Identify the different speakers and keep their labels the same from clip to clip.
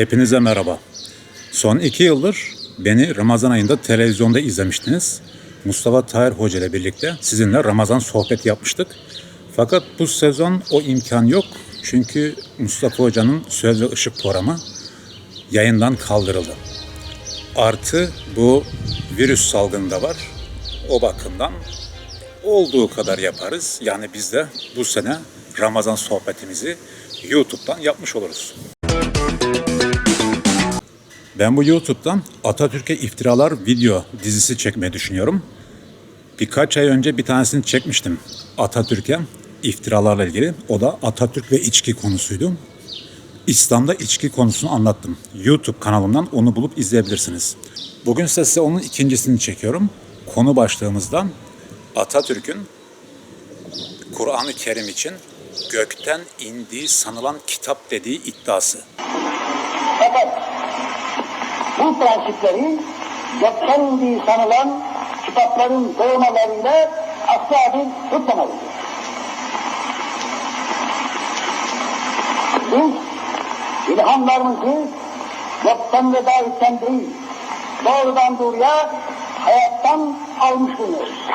Speaker 1: Hepinize merhaba. Son iki yıldır beni Ramazan ayında televizyonda izlemiştiniz. Mustafa Tahir Hoca ile birlikte sizinle Ramazan sohbeti yapmıştık. Fakat bu sezon o imkan yok. Çünkü Mustafa Hoca'nın Söz ve Işık programı yayından kaldırıldı. Artı bu virüs salgını da var. O bakımdan olduğu kadar yaparız. Yani biz de bu sene Ramazan sohbetimizi YouTube'dan yapmış oluruz. Ben bu YouTube'dan Atatürk'e iftiralar video dizisi çekmeyi düşünüyorum. Birkaç ay önce bir tanesini çekmiştim Atatürk'e iftiralarla ilgili. O da Atatürk ve içki konusuydu. İslam'da içki konusunu anlattım. YouTube kanalımdan onu bulup izleyebilirsiniz. Bugün ise size onun ikincisini çekiyorum. Konu başlığımızdan Atatürk'ün Kur'an-ı Kerim için gökten indiği sanılan kitap dediği iddiası.
Speaker 2: Bu prensipleri indiği sanılan kitapların doğmalarıyla asla bir tutmamalıdır. Biz ilhamlarımızı gökten ve davetten değil, doğrudan doğruya hayattan almış bulunuyoruz.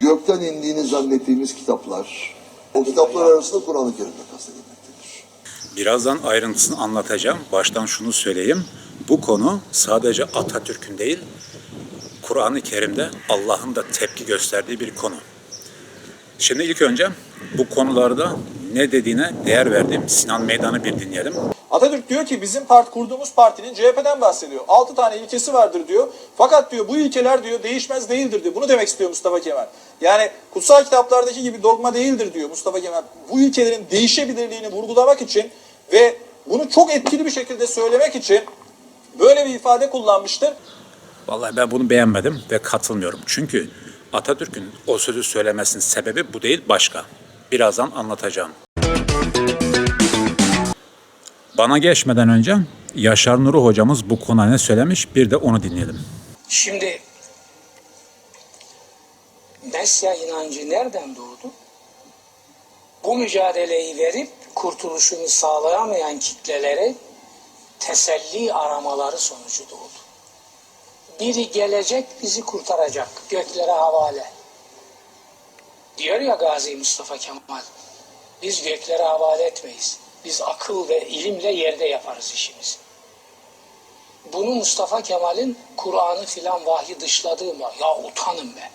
Speaker 3: gökten indiğini zannettiğimiz kitaplar, o kitaplar arasında Kur'an-ı Kerim'de kastedilmektedir.
Speaker 1: Birazdan ayrıntısını anlatacağım. Baştan şunu söyleyeyim. Bu konu sadece Atatürk'ün değil, Kur'an-ı Kerim'de Allah'ın da tepki gösterdiği bir konu. Şimdi ilk önce bu konularda ne dediğine değer verdiğim Sinan Meydan'ı bir dinleyelim.
Speaker 4: Atatürk diyor ki bizim part, kurduğumuz partinin CHP'den bahsediyor. 6 tane ilkesi vardır diyor. Fakat diyor bu ilkeler diyor değişmez değildir diyor. Bunu demek istiyor Mustafa Kemal. Yani kutsal kitaplardaki gibi dogma değildir diyor Mustafa Kemal. Bu ilkelerin değişebilirliğini vurgulamak için ve bunu çok etkili bir şekilde söylemek için böyle bir ifade kullanmıştır.
Speaker 1: Vallahi ben bunu beğenmedim ve katılmıyorum. Çünkü Atatürk'ün o sözü söylemesinin sebebi bu değil başka. Birazdan anlatacağım. Bana geçmeden önce Yaşar Nuri hocamız bu konuya ne söylemiş bir de onu dinleyelim.
Speaker 5: Şimdi Mesya inancı nereden doğdu? Bu mücadeleyi verip kurtuluşunu sağlayamayan kitlelere teselli aramaları sonucu doğdu. Biri gelecek bizi kurtaracak, göklere havale. Diyor ya Gazi Mustafa Kemal, biz göklere havale etmeyiz. Biz akıl ve ilimle yerde yaparız işimizi. Bunu Mustafa Kemal'in Kur'an'ı filan vahyi dışladığı var. Ya utanın be.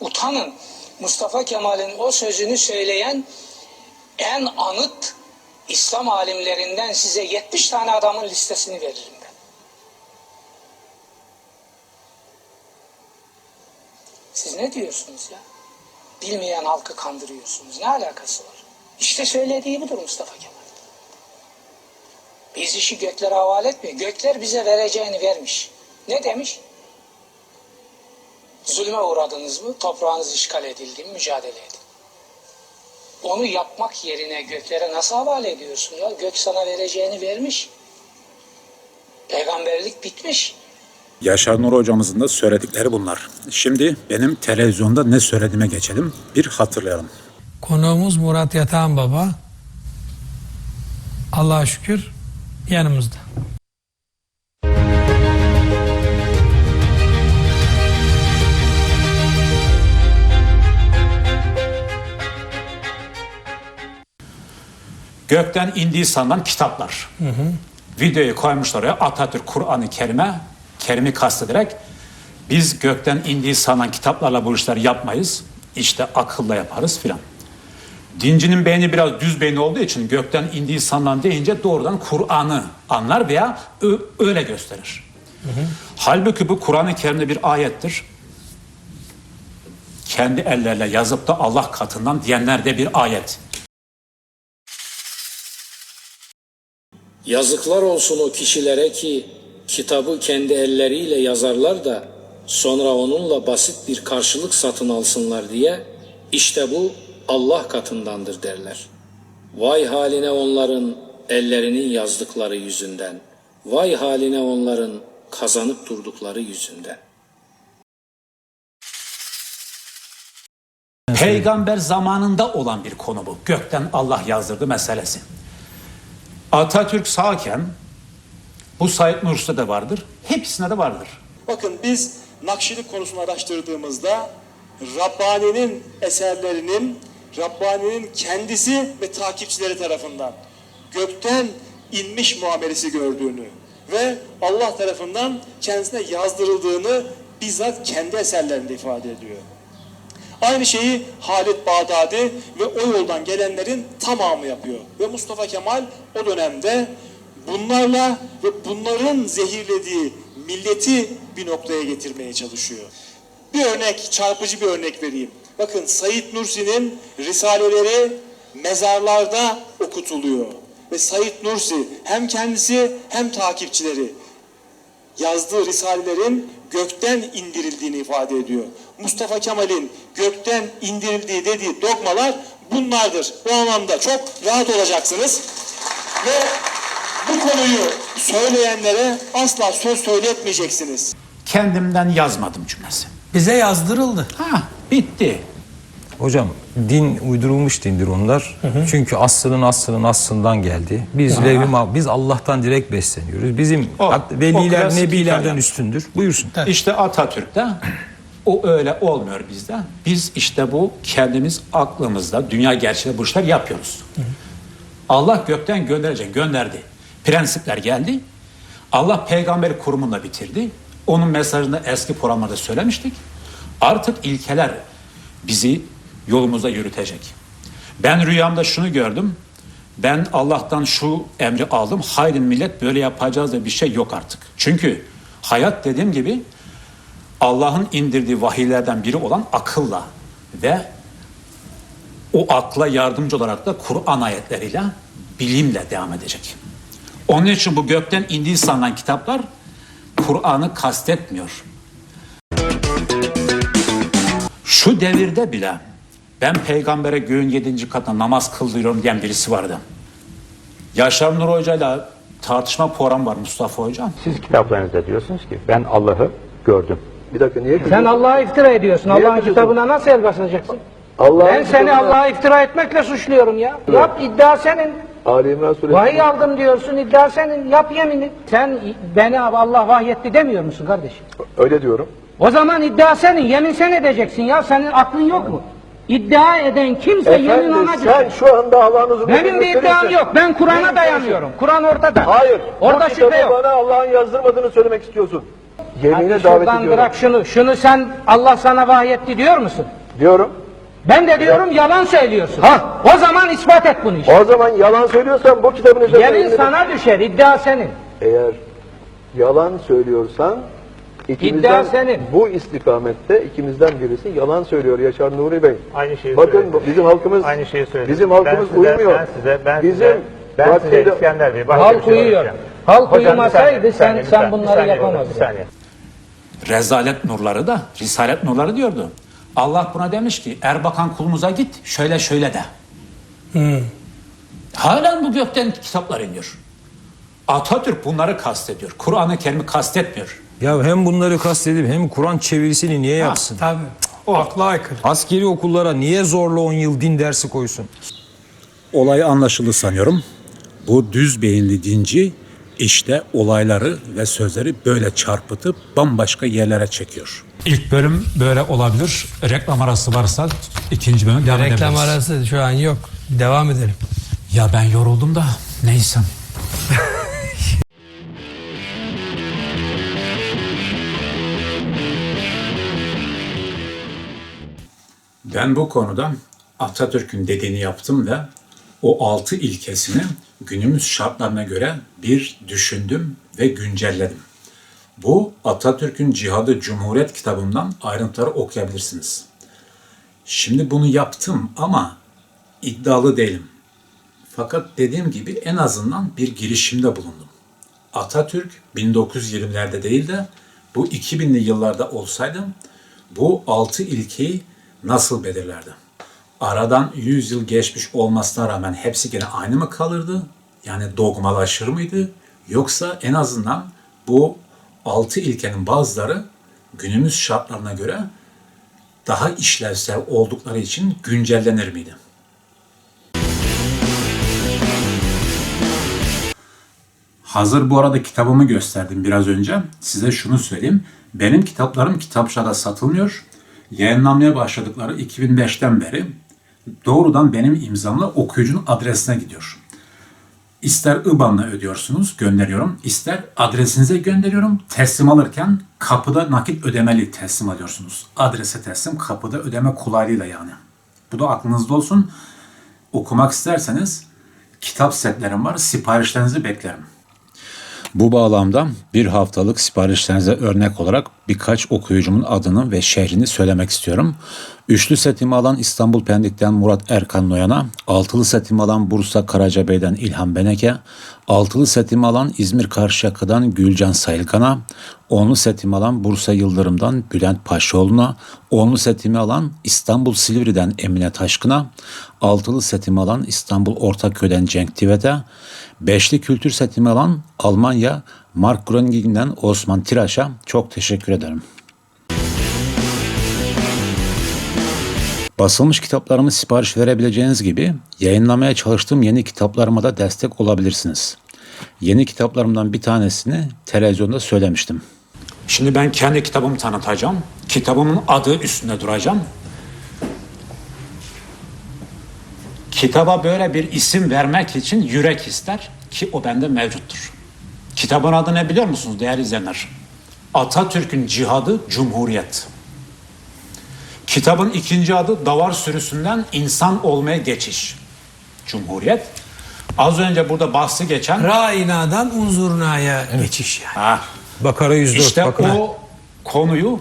Speaker 5: Utanın. Mustafa Kemal'in o sözünü söyleyen en anıt İslam alimlerinden size 70 tane adamın listesini veririm ben. Siz ne diyorsunuz ya? Bilmeyen halkı kandırıyorsunuz. Ne alakası var? İşte söylediği budur Mustafa Kemal. Biz işi göklere havale etmiyor. Gökler bize vereceğini vermiş. Ne demiş? Zulme uğradınız mı? Toprağınız işgal edildi mi? Mücadele edin. Onu yapmak yerine göklere nasıl havale ediyorsun ya? Gök sana vereceğini vermiş. Peygamberlik bitmiş.
Speaker 1: Yaşar Nuri hocamızın da söyledikleri bunlar. Şimdi benim televizyonda ne söylediğime geçelim. Bir hatırlayalım.
Speaker 6: Konuğumuz Murat Yatağan Baba. Allah'a şükür yanımızda.
Speaker 1: Gökten indiği sanılan kitaplar. Videoyu koymuşlar oraya Atatürk Kur'an-ı Kerim'e, Kerim'i kastederek biz gökten indiği sanılan kitaplarla bu işleri yapmayız. İşte akılla yaparız filan. Dincinin beyni biraz düz beyni olduğu için gökten indiği sanılan deyince doğrudan Kur'an'ı anlar veya öyle gösterir. Halbuki bu Kur'an-ı Kerim'de bir ayettir. Kendi ellerle yazıp da Allah katından diyenler de bir ayet.
Speaker 7: Yazıklar olsun o kişilere ki kitabı kendi elleriyle yazarlar da sonra onunla basit bir karşılık satın alsınlar diye işte bu Allah katındandır derler. Vay haline onların ellerinin yazdıkları yüzünden. Vay haline onların kazanıp durdukları yüzünden.
Speaker 1: Peygamber zamanında olan bir konu bu. Gökten Allah yazdırdı meselesi. Atatürk sağken bu Said Nursi'de de vardır. Hepsinde de vardır.
Speaker 8: Bakın biz Nakşilik konusunu araştırdığımızda Rabbani'nin eserlerinin Rabbani'nin kendisi ve takipçileri tarafından gökten inmiş muamelesi gördüğünü ve Allah tarafından kendisine yazdırıldığını bizzat kendi eserlerinde ifade ediyor. Aynı şeyi Halit Bağdadi ve o yoldan gelenlerin tamamı yapıyor. Ve Mustafa Kemal o dönemde bunlarla ve bunların zehirlediği milleti bir noktaya getirmeye çalışıyor. Bir örnek, çarpıcı bir örnek vereyim. Bakın Said Nursi'nin risaleleri mezarlarda okutuluyor. Ve Said Nursi hem kendisi hem takipçileri yazdığı risalelerin gökten indirildiğini ifade ediyor. Mustafa Kemal'in gökten indirildiği dediği dogmalar bunlardır. Bu anlamda çok rahat olacaksınız. Ve bu konuyu söyleyenlere asla söz söyletmeyeceksiniz.
Speaker 1: Kendimden yazmadım cümlesi.
Speaker 6: Bize yazdırıldı.
Speaker 1: Ha bitti.
Speaker 9: Hocam din uydurulmuş dindir onlar. Çünkü aslının aslının aslından geldi. Biz levhim biz Allah'tan direkt besleniyoruz. Bizim
Speaker 1: O- o
Speaker 9: veliler
Speaker 1: klasik
Speaker 9: nebilerden
Speaker 1: hikaye.
Speaker 9: üstündür. Buyursun.
Speaker 1: İşte Atatürk'te o öyle olmuyor bizde. Biz işte bu kendimiz aklımızda dünya gerçeği bu işler yapıyoruz. Allah gökten gönderecek, gönderdi. Prensipler geldi. Allah peygamberi kurumunda bitirdi. Onun mesajını eski programlarda söylemiştik. Artık ilkeler bizi yolumuzda yürütecek. Ben rüyamda şunu gördüm. Ben Allah'tan şu emri aldım. Haydi millet böyle yapacağız diye bir şey yok artık. Çünkü hayat dediğim gibi Allah'ın indirdiği vahiylerden biri olan akılla ve o akla yardımcı olarak da Kur'an ayetleriyle bilimle devam edecek. Onun için bu gökten indiği sanılan kitaplar Kur'an'ı kastetmiyor. Şu devirde bile ben peygambere göğün yedinci katına namaz kıldırıyorum diyen birisi vardı. Yaşar Nur Hoca'yla tartışma programı var Mustafa Hocam.
Speaker 10: Siz kitaplarınızda diyorsunuz ki ben Allah'ı gördüm.
Speaker 3: Bir dakika niye
Speaker 11: Sen
Speaker 3: kızıyorsun?
Speaker 11: Allah'a iftira ediyorsun. Allah'ın
Speaker 3: kızıyorsun?
Speaker 11: kitabına nasıl el basacaksın?
Speaker 3: Allah'ın
Speaker 11: Ben seni Allah'a iftira etmekle suçluyorum ya. Yap iddia senin.
Speaker 3: Ali İmran suresi.
Speaker 11: Vahiy aldım diyorsun iddia senin. Yap yemini. Sen beni Allah vahyetti demiyor musun kardeşim?
Speaker 3: Öyle diyorum.
Speaker 11: O zaman iddia senin. Yemin sen edeceksin ya. Senin aklın yok mu? İddia eden kimse yemin
Speaker 3: Efendim
Speaker 11: ona
Speaker 3: sen şu anda Allah'ın huzurunda
Speaker 11: Benim bir iddiam yok. Ben Kur'an'a dayanıyorum. Kur'an ortada.
Speaker 3: Hayır.
Speaker 11: Orada şüphe yok.
Speaker 3: bana Allah'ın yazdırmadığını söylemek istiyorsun. Yeminine
Speaker 11: Hadi
Speaker 3: davet ediyorum.
Speaker 11: bırak şunu. Şunu sen Allah sana vahyetti diyor musun?
Speaker 3: Diyorum.
Speaker 11: Ben de diyorum yalan söylüyorsun.
Speaker 3: Ha.
Speaker 11: O zaman ispat et bunu işte.
Speaker 3: O zaman yalan söylüyorsan bu kitabın üzerine...
Speaker 11: Yemin
Speaker 3: elini-
Speaker 11: sana düşer, iddia senin.
Speaker 3: Eğer yalan söylüyorsan ikimizden
Speaker 11: İddia senin.
Speaker 3: bu istikamette ikimizden birisi yalan söylüyor Yaşar Nuri Bey.
Speaker 10: Aynı şeyi
Speaker 3: Bakın
Speaker 10: söyledim.
Speaker 3: bizim halkımız
Speaker 10: Aynı şeyi söyledim.
Speaker 3: bizim halkımız
Speaker 10: Ben size-
Speaker 3: uyumuyor.
Speaker 10: ben size- ben
Speaker 3: bizim
Speaker 10: size- ben size
Speaker 3: vaktiyle-
Speaker 10: İskender Bey,
Speaker 11: Halk
Speaker 10: şey
Speaker 11: uyuyor. Halk
Speaker 10: Hocam,
Speaker 11: uyumasaydı
Speaker 10: saniye,
Speaker 11: sen-
Speaker 10: saniye,
Speaker 11: sen bunları yapamazdın.
Speaker 10: Bir saniye.
Speaker 1: Rezalet nurları da Risalet nurları diyordu. Allah buna demiş ki Erbakan kulumuza git şöyle şöyle de. Halen bu gökten kitaplar iniyor. Atatürk bunları kastediyor. Kur'an-ı Kerim'i kastetmiyor.
Speaker 9: Ya hem bunları kastedip hem Kur'an çevirisini niye yapsın?
Speaker 6: Tabii. O akla aykırı.
Speaker 9: Askeri okullara niye zorla 10 yıl din dersi koysun?
Speaker 1: Olay anlaşıldı sanıyorum. Bu düz beyinli dinci işte olayları ve sözleri böyle çarpıtıp bambaşka yerlere çekiyor. İlk bölüm böyle olabilir. Reklam arası varsa ikinci bölüm devam
Speaker 6: Reklam arası şu an yok. Devam edelim.
Speaker 1: Ya ben yoruldum da neyse. Ben bu konuda Atatürk'ün dediğini yaptım ve o altı ilkesini günümüz şartlarına göre bir düşündüm ve güncelledim. Bu Atatürk'ün Cihadı Cumhuriyet kitabından ayrıntıları okuyabilirsiniz. Şimdi bunu yaptım ama iddialı değilim. Fakat dediğim gibi en azından bir girişimde bulundum. Atatürk 1920'lerde değil de bu 2000'li yıllarda olsaydım bu altı ilkeyi nasıl belirlerdi? Aradan 100 yıl geçmiş olmasına rağmen hepsi gene aynı mı kalırdı? Yani dogmalaşır mıydı? Yoksa en azından bu altı ilkenin bazıları günümüz şartlarına göre daha işlevsel oldukları için güncellenir miydi? Hazır bu arada kitabımı gösterdim biraz önce. Size şunu söyleyeyim. Benim kitaplarım kitapçıda satılmıyor. Yayınlanmaya başladıkları 2005'ten beri doğrudan benim imzamla okuyucunun adresine gidiyor. İster IBAN'la ödüyorsunuz, gönderiyorum. İster adresinize gönderiyorum. Teslim alırken kapıda nakit ödemeli teslim alıyorsunuz. Adrese teslim, kapıda ödeme kolaylığıyla yani. Bu da aklınızda olsun. Okumak isterseniz kitap setlerim var. Siparişlerinizi beklerim. Bu bağlamda bir haftalık siparişlerinize örnek olarak birkaç okuyucumun adını ve şehrini söylemek istiyorum. Üçlü setimi alan İstanbul Pendik'ten Murat Erkan Noyan'a, altılı setimi alan Bursa Karacabey'den İlhan Beneke, altılı setimi alan İzmir Karşıyaka'dan Gülcan Sayılgan'a, onlu setimi alan Bursa Yıldırım'dan Bülent Paşaoğlu'na, onlu setimi alan İstanbul Silivri'den Emine Taşkın'a, altılı setimi alan İstanbul Ortaköy'den Cenk Tivet'e, beşli kültür setimi alan Almanya Mark Gröning'den Osman Tiraş'a çok teşekkür ederim. Basılmış kitaplarımı sipariş verebileceğiniz gibi yayınlamaya çalıştığım yeni kitaplarıma da destek olabilirsiniz. Yeni kitaplarımdan bir tanesini televizyonda söylemiştim. Şimdi ben kendi kitabımı tanıtacağım. Kitabımın adı üstünde duracağım. Kitaba böyle bir isim vermek için yürek ister ki o bende mevcuttur. Kitabın adı ne biliyor musunuz değerli izleyenler? Atatürk'ün Cihadı Cumhuriyet. Kitabın ikinci adı Davar sürüsünden insan olmaya geçiş. Cumhuriyet. Az önce burada bahsi geçen...
Speaker 6: Ra'inadan unzurnaya geçiş yani.
Speaker 1: Ha,
Speaker 6: Bakara 104
Speaker 1: işte
Speaker 6: bakın ha.
Speaker 1: o konuyu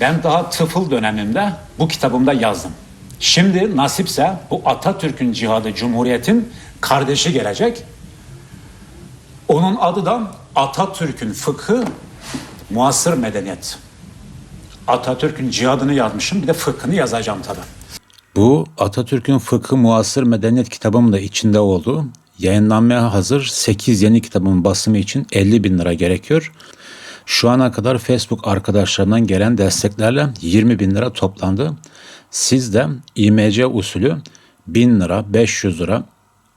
Speaker 1: ben daha tıfıl dönemimde bu kitabımda yazdım. Şimdi nasipse bu Atatürk'ün cihadı Cumhuriyet'in kardeşi gelecek. Onun adı da Atatürk'ün fıkhı muasır medeniyet. Atatürk'ün cihadını yazmışım bir de fıkhını yazacağım tabii. Bu Atatürk'ün Fıkhı Muasır Medeniyet kitabım da içinde oldu. Yayınlanmaya hazır 8 yeni kitabın basımı için 50 bin lira gerekiyor. Şu ana kadar Facebook arkadaşlarımdan gelen desteklerle 20 bin lira toplandı. Siz de İMC usulü 1000 lira, 500 lira,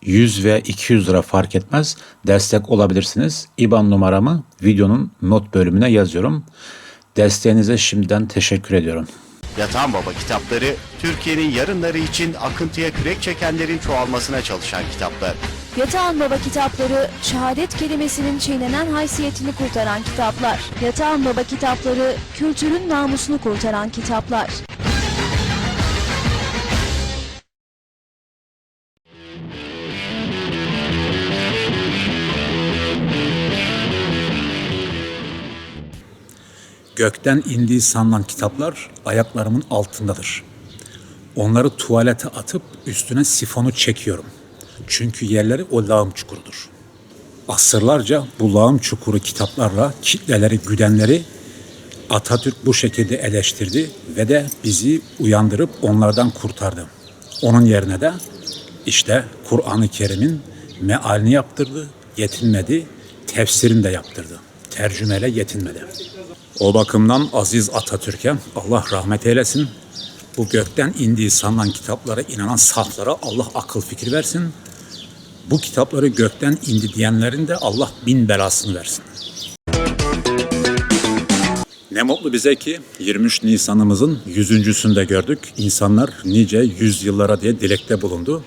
Speaker 1: 100 ve 200 lira fark etmez destek olabilirsiniz. IBAN numaramı videonun not bölümüne yazıyorum. Desteğinize şimdiden teşekkür ediyorum.
Speaker 12: Yatan Baba kitapları Türkiye'nin yarınları için akıntıya kürek çekenlerin çoğalmasına çalışan kitaplar.
Speaker 13: Yatağan Baba kitapları, şehadet kelimesinin çiğnenen haysiyetini kurtaran kitaplar. Yatağan Baba kitapları, kültürün namusunu kurtaran kitaplar.
Speaker 1: Gökten indiği sanılan kitaplar ayaklarımın altındadır. Onları tuvalete atıp üstüne sifonu çekiyorum. Çünkü yerleri o lağım çukurudur. Asırlarca bu lağım çukuru kitaplarla kitleleri güdenleri Atatürk bu şekilde eleştirdi ve de bizi uyandırıp onlardan kurtardı. Onun yerine de işte Kur'an-ı Kerim'in mealini yaptırdı, yetinmedi, tefsirini de yaptırdı. Tercümeyle yetinmedi. O bakımdan Aziz Atatürk'e Allah rahmet eylesin. Bu gökten indiği sanılan kitaplara inanan saflara Allah akıl fikir versin. Bu kitapları gökten indi diyenlerin de Allah bin belasını versin. Ne mutlu bize ki 23 Nisan'ımızın yüzüncüsünde gördük. İnsanlar nice yüzyıllara diye dilekte bulundu.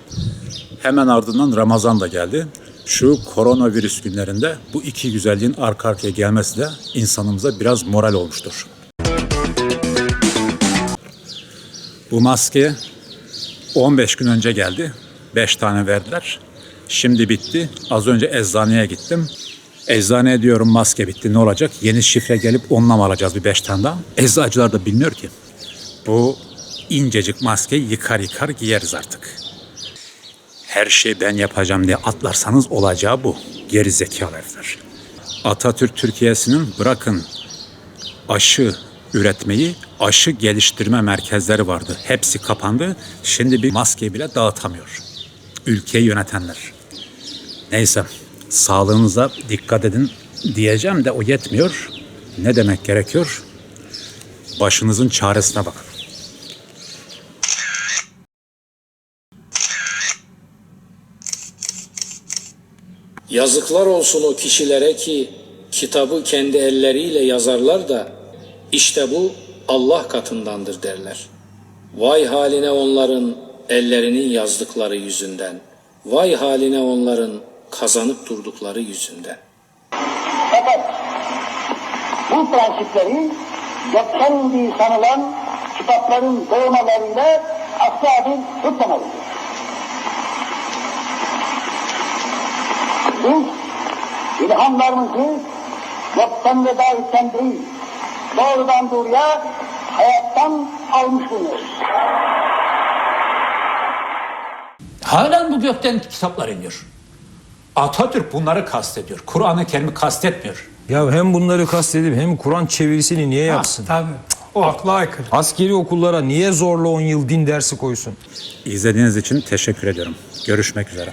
Speaker 1: Hemen ardından Ramazan da geldi. Şu koronavirüs günlerinde bu iki güzelliğin arka arkaya gelmesi de insanımıza biraz moral olmuştur. Bu maske 15 gün önce geldi. 5 tane verdiler. Şimdi bitti. Az önce eczaneye gittim. Eczaneye diyorum maske bitti ne olacak? Yeni şifre gelip onunla mı alacağız bir 5 tane daha? Eczacılar da bilmiyor ki. Bu incecik maskeyi yıkar yıkar giyeriz artık. Her şeyi ben yapacağım diye atlarsanız olacağı bu. Geri zekalı. Atatürk Türkiye'sinin bırakın aşı üretmeyi, aşı geliştirme merkezleri vardı. Hepsi kapandı. Şimdi bir maske bile dağıtamıyor. Ülkeyi yönetenler. Neyse, sağlığınıza dikkat edin diyeceğim de o yetmiyor. Ne demek gerekiyor? Başınızın çaresine bakın.
Speaker 7: Yazıklar olsun o kişilere ki kitabı kendi elleriyle yazarlar da işte bu Allah katındandır derler. Vay haline onların ellerinin yazdıkları yüzünden. Vay haline onların kazanıp durdukları yüzünden.
Speaker 2: Fakat bu prensipleri indiği sanılan kitapların doğmalarıyla asla bir tutmamalıdır. Biz ilhamlarımızı gökten ve davetten değil, doğrudan doğruya hayattan almış bulunuyoruz.
Speaker 1: Halen bu gökten kitaplar iniyor. Atatürk bunları kastediyor. Kur'an-ı Kerim'i kastetmiyor.
Speaker 9: Ya hem bunları kastedip hem Kur'an çevirisini niye yapsın?
Speaker 6: Tabii. O akla aykırı.
Speaker 9: Askeri okullara niye zorla 10 yıl din dersi koysun?
Speaker 1: İzlediğiniz için teşekkür ediyorum. Görüşmek üzere.